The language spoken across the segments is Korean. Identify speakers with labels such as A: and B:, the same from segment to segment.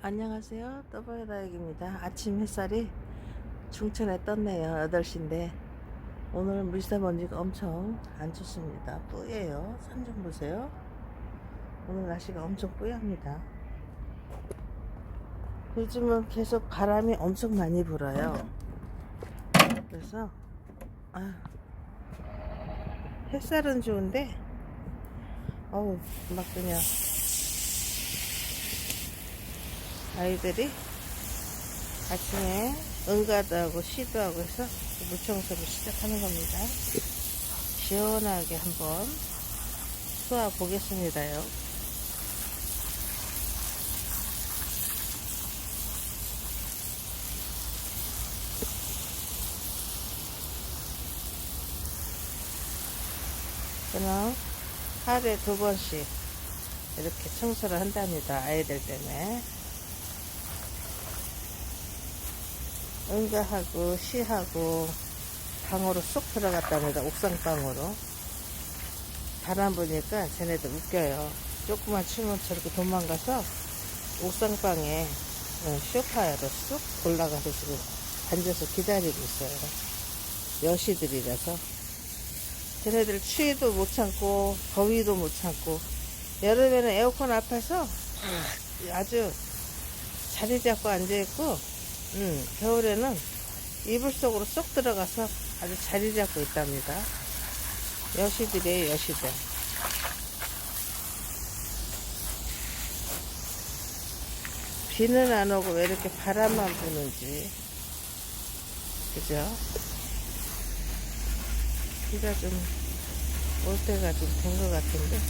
A: 안녕하세요. 떠보여다육입니다. 아침 햇살이 중천에 떴네요. 8시인데 오늘 물새먼지가 엄청 안 좋습니다. 뿌예요. 산 좀 보세요. 오늘 날씨가 엄청 뿌합니다. 요즘은 계속 바람이 엄청 많이 불어요. 그래서 아, 햇살은 좋은데 어우 막 그냥 아이들이 아침에 응가도 하고 시도 하고 해서 물청소를 시작하는 겁니다. 시원하게 한번 쏘아 보겠습니다요. 그럼 하루에 두 번씩 이렇게 청소를 한답니다. 아이들 때문에. 응가하고 시하고 방으로 쏙 들어갔답니다. 옥상방으로. 바람 부니까 쟤네들 웃겨요. 조그만 춤은 저렇게 도망가서 옥상방에 어, 쇼파로 쑥 올라가서 지금 앉아서 기다리고 있어요. 여시들이라서. 쟤네들 추위도 못 참고 더위도 못 참고 여름에는 에어컨 앞에서 아주 자리 잡고 앉아있고 음, 겨울에는 이불 속으로 쏙 들어가서 아주 자리 잡고 있답니다. 여시들이에요, 여시들. 비는 안 오고 왜 이렇게 바람만 부는지. 그죠? 비가 좀 올 때가 좀 된 것 같은데.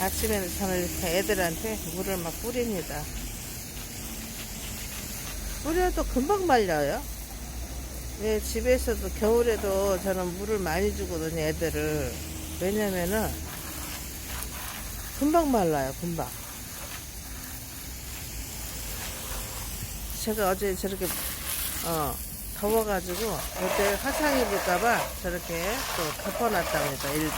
A: 아침에는 저는 이렇게 애들한테 물을 막 뿌립니다. 뿌려도 금방 말려요. 왜 집에서도 겨울에도 저는 물을 많이 주거든요, 애들을. 왜냐면은 금방 말라요, 금방. 제가 어제 저렇게 어 더워가지고 어제 화상 입을까봐 저렇게 또 덮어놨답니다, 일부.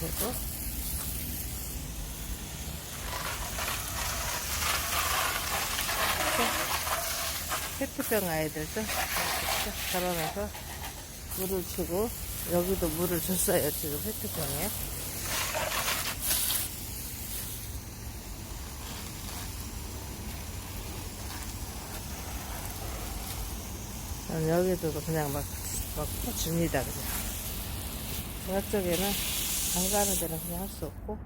A: 그리고 페트병 아이들도 딱 걸어놔서 물을 주고 여기도 물을 줬어요 지금 페트병에 여기도 그냥 막, 막 줍니다 그냥 저쪽에는 안 가는 데는 그냥 할 수 없고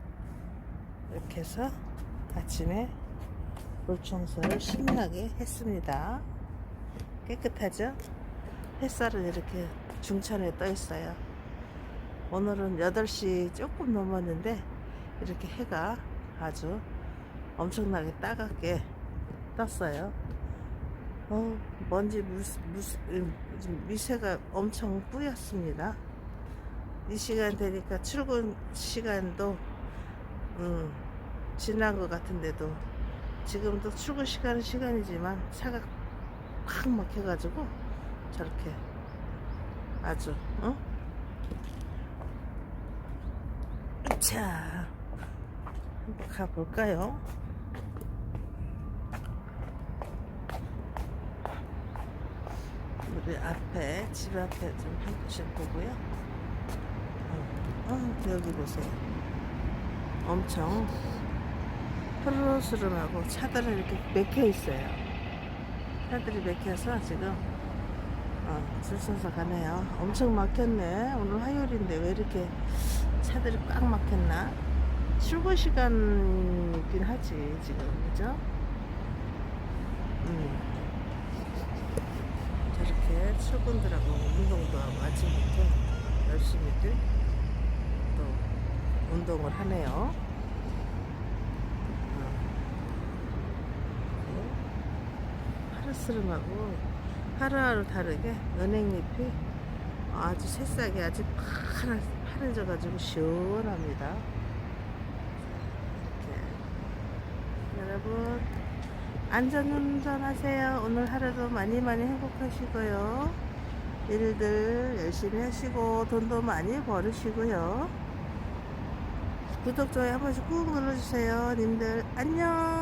A: 이렇게 해서 아침에 물 청소를 신나게 했습니다. 깨끗하죠? 햇살은 이렇게 중천에 떠 있어요. 오늘은 8시 조금 넘었는데 이렇게 해가 아주 엄청나게 따갑게 떴어요. 어, 먼지 물, 물, 음, 미세가 엄청 뿌였습니다. 이 시간 되니까 출근 시간도 음, 지난 것 같은데도 지금도 출근 시간은 시간이지만 차가 확 막혀가지고 저렇게 아주 어? 자 한번 가볼까요? 우리 앞에 집 앞에 좀한 번씩 보고요. 어, 어, 여기 보세요. 엄청 푸르스름하고 차들은 이렇게 맥혀 있어요. 차들이 맥혀서 지금 어, 줄 서서 가네요. 엄청 막혔네. 오늘 화요일인데 왜 이렇게 차들이 꽉 막혔나? 출근 시간이긴 하지 지금 그죠? 음. 저렇게 출근들하고 운동도 하고 아침부터 열심히들 또 운동을 하네요. 파르스름하고 하루하루 다르게 은행잎이 아주 새싹이 아주 파란, 파래져가지고 시원합니다. 이렇게. 여러분 안전운전 하세요. 오늘 하루도 많이 많이 행복하시고요. 일들 열심히 하시고 돈도 많이 벌으시고요. 구독, 좋아요 한 번씩 꾹 눌러주세요. 님들, 안녕.